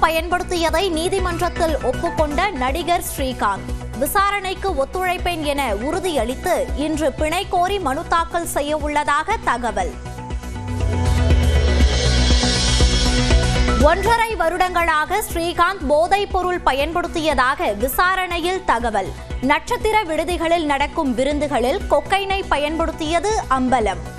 பயன்படுத்தியதை நீதிமன்றத்தில் ஒப்புக்கொண்ட நடிகர் ஸ்ரீகாந்த். விசாரணைக்கு ஒத்துழைப்பேன் என உறுதியளித்து இன்று பிணை கோரி மனு தாக்கல் செய்ய உள்ளதாக தகவல். ஒன்றரை வருடங்களாக ஸ்ரீகாந்த் போதைப் பொருள் பயன்படுத்தியதாக விசாரணையில் தகவல். நட்சத்திர விடுதிகளில் நடக்கும் விருந்துகளில் கொக்கைனை பயன்படுத்தியது அம்பலம்.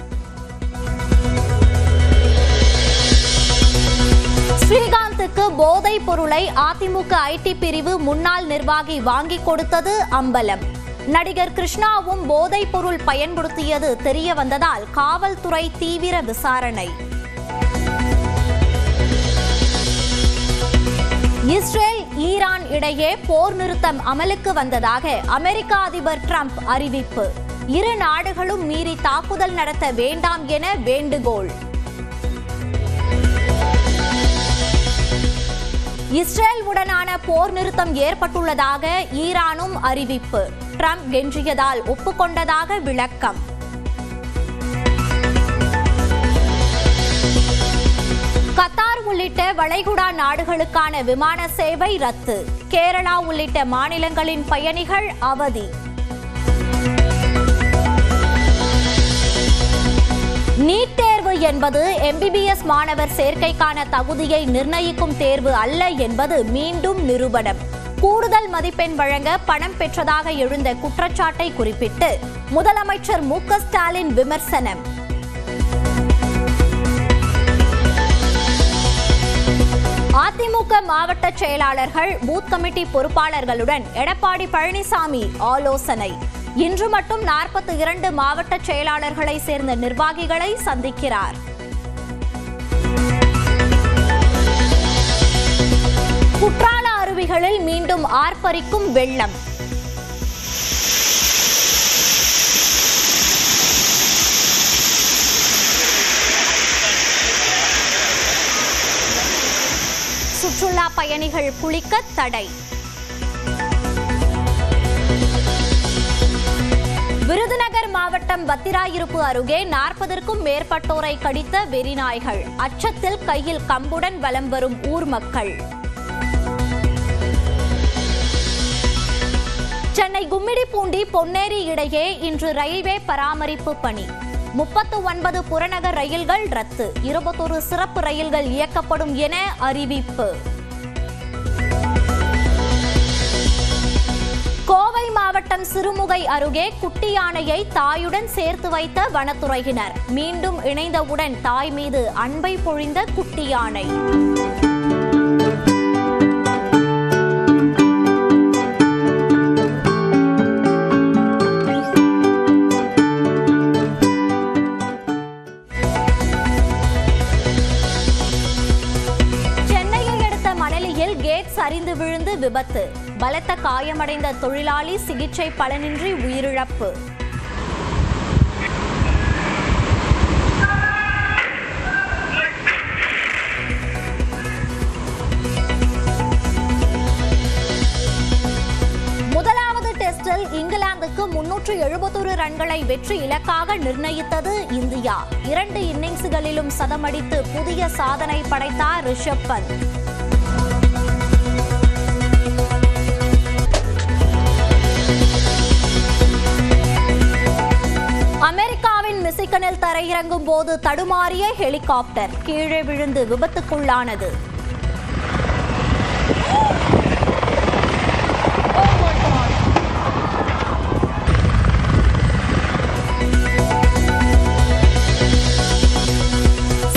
ஸ்ரீகாந்துக்கு போதைப் பொருளை அதிமுக ஐடி பிரிவு முன்னாள் நிர்வாகி வாங்கிக் கொடுத்தது அம்பலம். நடிகர் கிருஷ்ணாவும் போதைப் பொருள் பயன்படுத்தியது தெரிய வந்ததால் காவல்துறை தீவிர விசாரணை. இஸ்ரேல் ஈரான் இடையே போர் நிறுத்தம் அமலுக்கு வந்ததாக அமெரிக்க அதிபர் ட்ரம்ப் அறிவிப்பு. இரு நாடுகளும் மீறி தாக்குதல் நடத்த வேண்டாம் என வேண்டுகோள். இஸ்ரேல் உடனான போர் நிறுத்தம் ஏற்பட்டுள்ளதாக ஈரானும் அறிவிப்பு. ட்ரம்ப் கென்றியதால் ஒப்புக்கொண்டதாக விளக்கம். கத்தார் உள்ளிட்ட வளைகுடா நாடுகளுக்கான விமான சேவை ரத்து. கேரளா உள்ளிட்ட மாநிலங்களின் பயணிகள் அவதி. நீட் தேர்வு என்பது எம்பிபிஎஸ் மாணவர் சேர்க்கைக்கான தகுதியை நிர்ணயிக்கும் தேர்வு அல்ல என்பது மீண்டும் நிரூபணம். கூடுதல் மதிப்பெண் வழங்க பணம் பெற்றதாக எழுந்த குற்றச்சாட்டை குறிப்பிட்டு முதலமைச்சர் மு ஸ்டாலின் விமர்சனம். அதிமுக மாவட்ட செயலாளர்கள் பூத் கமிட்டி பொறுப்பாளர்களுடன் எடப்பாடி பழனிசாமி ஆலோசனை. இன்று மட்டும் நாற்பத்தி இரண்டு மாவட்ட செயலாளர்களை சேர்ந்த நிர்வாகிகளை சந்திக்கிறார். குற்றால அருவிகளில் மீண்டும் ஆர்ப்பரிக்கும் வெள்ளம். சுற்றுலா பயணிகள் குளிக்க தடை. மாவட்டம் பத்திராயிருப்பு அருகே நாற்பதற்கும் மேற்பட்டோரை கடித்த வெறிநாய்கள். அச்சத்தில் கையில் கம்புடன் வலம் வரும் ஊர் மக்கள். சென்னை கும்மிடிப்பூண்டி பொன்னேரி இடையே இன்று ரயில்வே பராமரிப்பு பணி. முப்பத்து ஒன்பது புறநகர் ரயில்கள் ரத்து. இருபத்தொரு சிறப்பு ரயில்கள் இயக்கப்படும் என அறிவிப்பு. மாவட்டம் சிறுமுகை அருகே குட்டி யானையை தாயுடன் சேர்த்து வைத்த வனத்துறையினர். மீண்டும் இணைந்தவுடன் தாய் மீது அன்பை பொழிந்த குட்டி யானை. அடுத்த மணலியில் கேட் சரிந்து விழுந்து விபத்து. பலத்த காயமடைந்த தொழிலாளி சிகிச்சை பலனின்றி உயிரிழப்பு. முதலாவது டெஸ்டில் இங்கிலாந்துக்கு முன்னூற்று எழுபத்தொரு ரன்களை வெற்றி இலக்காக நிர்ணயித்தது இந்தியா. இரண்டு இன்னிங்ஸ்களிலும் சதமடித்து புதிய சாதனை படைத்தார் ரிஷப் பந்த். கொடைக்கானல் தரையிறங்கும் போது தடுமாறிய ஹெலிகாப்டர் கீழே விழுந்து விபத்துக்குள்ளானது.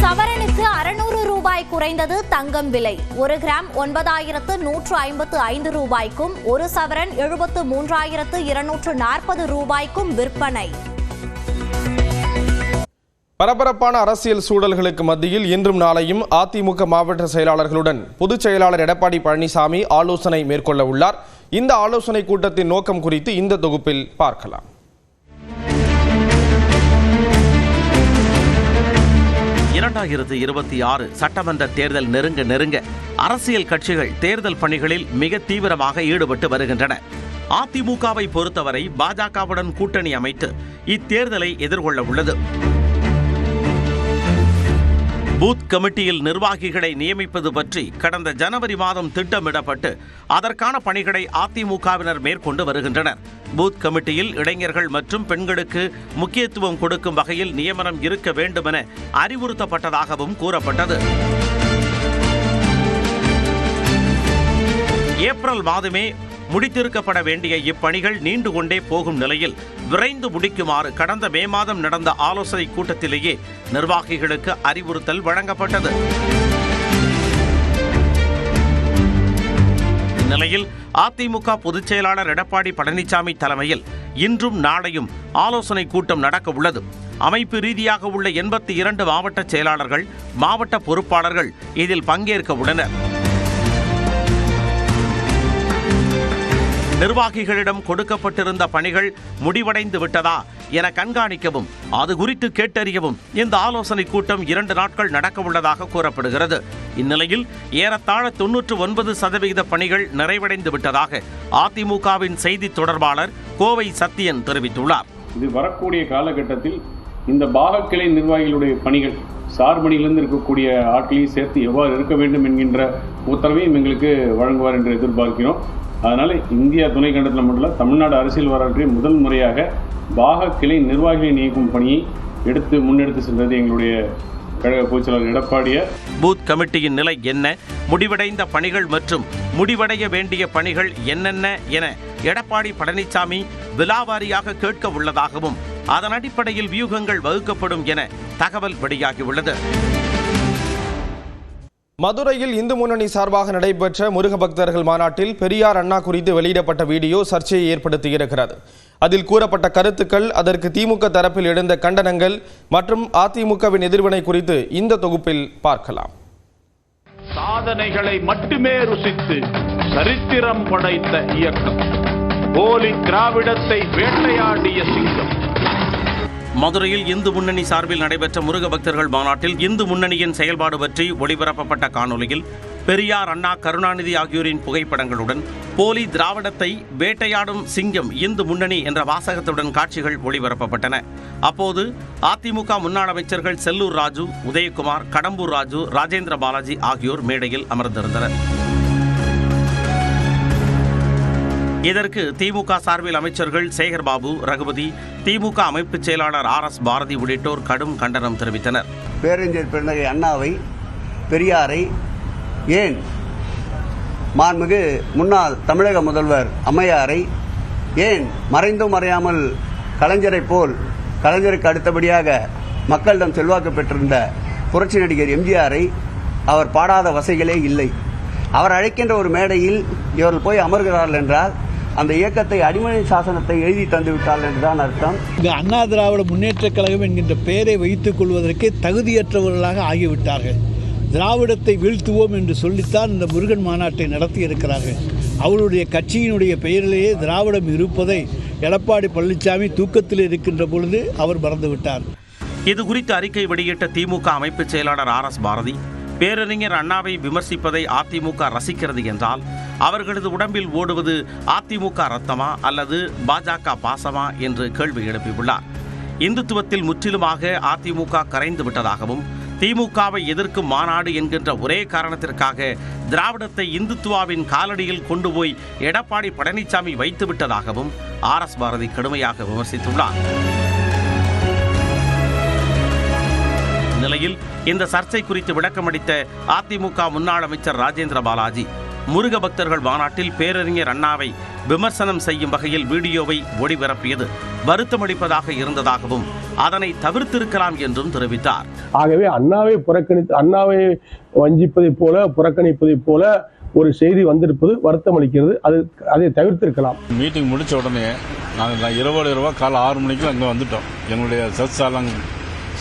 சவரனுக்கு அறுநூறு ரூபாய் குறைந்தது தங்கம் விலை. ஒரு கிராம் ஒன்பதாயிரத்து நூற்று ஐம்பத்து ஐந்து ரூபாய்க்கும் ஒரு சவரன் எழுபத்து மூன்றாயிரத்து இருநூற்று நாற்பது ரூபாய்க்கும் விற்பனை. பரபரப்பான அரசியல் சூழல்களுக்கு மத்தியில் இன்றும் நாளையும் அதிமுக மாவட்ட செயலாளர்களுடன் பொதுச் செயலாளர் எடப்பாடி பழனிசாமி ஆலோசனை மேற்கொள்ள உள்ளார். இந்த ஆலோசனை கூட்டத்தின் நோக்கம் குறித்து இந்த தொகுப்பில் பார்க்கலாம். இரண்டாயிரத்து இருபத்தி ஆறு சட்டமன்ற தேர்தல் நெருங்க நெருங்க அரசியல் கட்சிகள் தேர்தல் பணிகளில் மிக தீவிரமாக ஈடுபட்டு வருகின்றன. அதிமுகவை பொறுத்தவரை பாஜகவுடன் கூட்டணி அமைத்து இத்தேர்தலை எதிர்கொள்ள உள்ளது. பூத் கமிட்டியில் நிர்வாகிகளை நியமிப்பது பற்றி கடந்த ஜனவரி மாதம் திட்டமிடப்பட்டு அதற்கான பணிகளை அதிமுகவினர் மேற்கொண்டு வருகின்றனர். பூத் கமிட்டியில் இளைஞர்கள் மற்றும் பெண்களுக்கு முக்கியத்துவம் கொடுக்கும் வகையில் நியமனம் இருக்க வேண்டுமென அறிவுறுத்தப்பட்டதாகவும் கூறப்பட்டது. ஏப்ரல் மாதமே முடித்திருக்கப்பட வேண்டிய இப்பணிகள் நீண்டு கொண்டே போகும் நிலையில் விரைந்து முடிக்குமாறு கடந்த மே மாதம் நடந்த ஆலோசனை கூட்டத்திலேயே நிர்வாகிகளுக்கு அறிவுறுத்தல் வழங்கப்பட்டது. இந்நிலையில் அதிமுக பொதுச் செயலாளர் எடப்பாடி பழனிசாமி தலைமையில் இன்றும் நாளையும் ஆலோசனை கூட்டம் நடக்க உள்ளது. அமைப்பு ரீதியாக உள்ள எண்பத்தி இரண்டு மாவட்ட செயலாளர்கள் மாவட்ட பொறுப்பாளர்கள் இதில் பங்கேற்க உள்ளனர். நிர்வாகிகளிடம் கொடுக்கப்பட்டிருந்த பணிகள் முடிவடைந்து விட்டதா என கண்காணிக்கவும் அது குறித்து கேட்டறியவும் இந்த ஆலோசனை கூட்டம் இரண்டு நாட்கள் நடக்க உள்ளதாக கூறப்படுகிறது. இந்நிலையில் ஏறத்தாழ தொன்னூற்று ஒன்பது சதவிகித பணிகள் நிறைவடைந்து விட்டதாக அதிமுகவின் செய்தி தொடர்பாளர் கோவை சத்தியன் தெரிவித்துள்ளார். இது வரக்கூடிய காலகட்டத்தில் இந்த பாகக்கிளை நிர்வாகிகளுடைய பணிகள் சார்பணியிலிருந்து இருக்கக்கூடிய ஆட்களையும் சேர்த்து எவ்வாறு இருக்க வேண்டும் என்கின்ற உத்தரவையும் எங்களுக்கு வழங்குவார் என்று எதிர்பார்க்கிறோம். அதனால் இந்தியா துணைக்கண்டத்தில் மட்டும் தமிழ்நாடு அரசியல் வரலாற்றில் முதல் முறையாக பாக கிளை நிர்வாகிகளை நீக்கும் பணியை எடுத்து முன்னெடுத்து சென்றது எங்களுடைய கழக பொதுச்செயலாளர் எடப்பாடியார் பூத் கமிட்டியின் நிலை என்ன? முடிவடைந்த பணிகள் மற்றும் முடிவடைய வேண்டிய பணிகள் என்னென்ன என எடப்பாடி பழனிசாமி விலாவாரியாக கேட்க உள்ளதாகவும் அதன் அடிப்படையில் வியூகங்கள் வகுக்கப்படும் என தகவல் வெளியாகியுள்ளது. மதுரையில் இந்து முன்னணி சார்பாக நடைபெற்ற முருக பக்தர்கள் மாநாட்டில் பெரியார் அண்ணா குறித்து வெளியிடப்பட்ட வீடியோ சர்ச்சையை ஏற்படுத்தியிருக்கிறது அதில் கூறப்பட்ட கருத்துக்கள் அதற்கு திமுக தரப்பில் எழுந்த கண்டனங்கள் மற்றும் அதிமுகவின் எதிர்வினை குறித்து இந்த தொகுப்பில் பார்க்கலாம். சாதனைகளை மட்டுமே ருசித்து சரித்திரம் படைத்த இயக்கம். போலி திராவிடத்தை வேட்டையாடிய சிங்கம். மதுரையில் இந்து முன்னணி சார்பில் நடைபெற்ற முருக பக்தர்கள் மாநாட்டில் இந்து முன்னணியின் செயல்பாடு பற்றி ஒளிபரப்பப்பட்ட காணொலியில் பெரியார் அண்ணா கருணாநிதி ஆகியோரின் புகைப்படங்களுடன் போலி திராவிடத்தை வேட்டையாடும் சிங்கம் இந்து முன்னணி என்ற வாசகத்துடன் காட்சிகள் ஒளிபரப்பப்பட்டன. அப்போது அதிமுக முன்னாள் அமைச்சர்கள் செல்லூர் ராஜு உதயகுமார் கடம்பூர் ராஜு ராஜேந்திர பாலாஜி ஆகியோர் மேடையில் அமர்ந்திருந்தனர். இதற்கு திமுக சார்பில் அமைச்சர்கள் சேகர்பாபு ரகுபதி திமுக அமைப்புச் செயலாளர் ஆர் எஸ் பாரதி உள்ளிட்டோர் கடும் கண்டனம் தெரிவித்தனர். பேரறிஞர் பிறந்தகை அண்ணாவை பெரியாரை ஏன் மாண்புமிகு முன்னாள் தமிழக முதல்வர் அம்மையாரை ஏன் மறைந்தும் மறையாமல் கலைஞரைப் போல் கலைஞருக்கு அடுத்தபடியாக மக்களிடம் செல்வாக்கு பெற்றிருந்த புரட்சி நடிகர் எம்ஜிஆரை அவர் பாடாத வசைகளே இல்லை. அவர் அழைக்கின்ற ஒரு மேடையில் இவர்கள் போய் அமர்கிறார்கள் என்றால் அந்த இயக்கத்தை அடிமனை சாசனத்தை எழுதி தந்து விட்டார்கள் என்றுதான் அர்த்தம். இந்த அண்ணா திராவிட முன்னேற்றக் கழகம் என்கின்ற பெயரை வைத்துக் கொள்வதற்கு தகுதியற்றவர்களாக ஆகிவிட்டார்கள். திராவிடத்தை வீழ்த்துவோம் என்று சொல்லித்தான் இந்த முருகன் மாநாட்டை நடத்தி இருக்கிறார்கள் அவருடைய கட்சியினுடைய பெயரிலேயே திராவிடம் இருப்பதை எடப்பாடி பழனிசாமி தூக்கத்தில் இருக்கின்ற பொழுது அவர் மறந்துவிட்டார். இது குறித்து அறிக்கை வெளியிட்ட திமுக அமைப்புச் செயலாளர் ஆர் எஸ் பாரதி பேரறிஞர் அண்ணாவை விமர்சிப்பதை அதிமுக ரசிக்கிறது என்றால் அவர்களது உடம்பில் ஓடுவது அதிமுக ரத்தமா அல்லது பாஜக பாசமா என்று கேள்வி எழுப்பியுள்ளார். இந்துத்துவத்தில் முற்றிலுமாக அதிமுக கரைந்து விட்டதாகவும் திமுகவை எதிர்க்கும் மாநாடு என்கின்ற ஒரே காரணத்திற்காக திராவிடத்தை இந்துத்துவாவின் காலடியில் கொண்டு போய் எடப்பாடி பழனிசாமி வைத்து விட்டதாகவும் ஆர் எஸ் பாரதி கடுமையாக விமர்சித்துள்ளார். நிலையில் இந்த சர்ச்சை குறித்து விளக்கமளித்த அதிமுக முன்னாள் அமைச்சர் ராஜேந்திர பாலாஜி முருக பக்தர்கள் மாநாட்டில் பேரறிஞர் அண்ணாவை விமர்சனம் செய்யும் வகையில் வீடியோவை ஒளிபரப்பியது. வருத்தமளிப்பதாக இருந்ததாகவும் அதனை தவிர்த்திருக்கலாம் என்றும் தெரிவித்தார். ஆகவே அண்ணாவை புறக்கணித்து அண்ணாவை வஞ்சிப்பதைப் போல புறக்கணிப்பதைப் போல ஒரு செய்தி வந்திருப்பது வருத்தம் அளிக்கிறது. அது அதை தவிர்த்திருக்கலாம். மீட்டிங் முடிச்ச உடனே நாங்கள் இரவோடு இரவா காலை ஆறு மணிக்கு அங்கே வந்துட்டோம். எங்களுடைய சத் சாலங்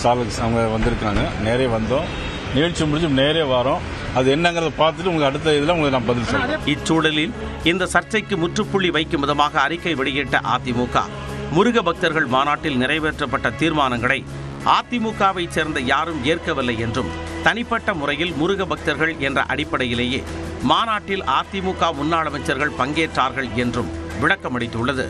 சாலக் அவங்க வந்திருக்காங்க நேரே வந்தோம். நிகழ்ச்சி முடிச்சு நேரே வரோம். அது என்னங்கிறத பார்த்துட்டு உங்களுக்கு அடுத்த இதில் உங்களுக்கு நான் பதில் சொல்கிறேன் இச்சூழலில் இந்த சர்ச்சைக்கு முற்றுப்புள்ளி வைக்கும் விதமாக அறிக்கை வெளியிட்ட அதிமுக. முருக பக்தர்கள் மாநாட்டில் நிறைவேற்றப்பட்ட தீர்மானங்களை அதிமுகவை சேர்ந்த யாரும் ஏற்கவில்லை என்றும் தனிப்பட்ட முறையில் முருக பக்தர்கள் என்ற அடிப்படையிலேயே மாநாட்டில் அதிமுக முன்னாள் அமைச்சர்கள் பங்கேற்றார்கள் என்றும் விளக்கமளித்துள்ளது.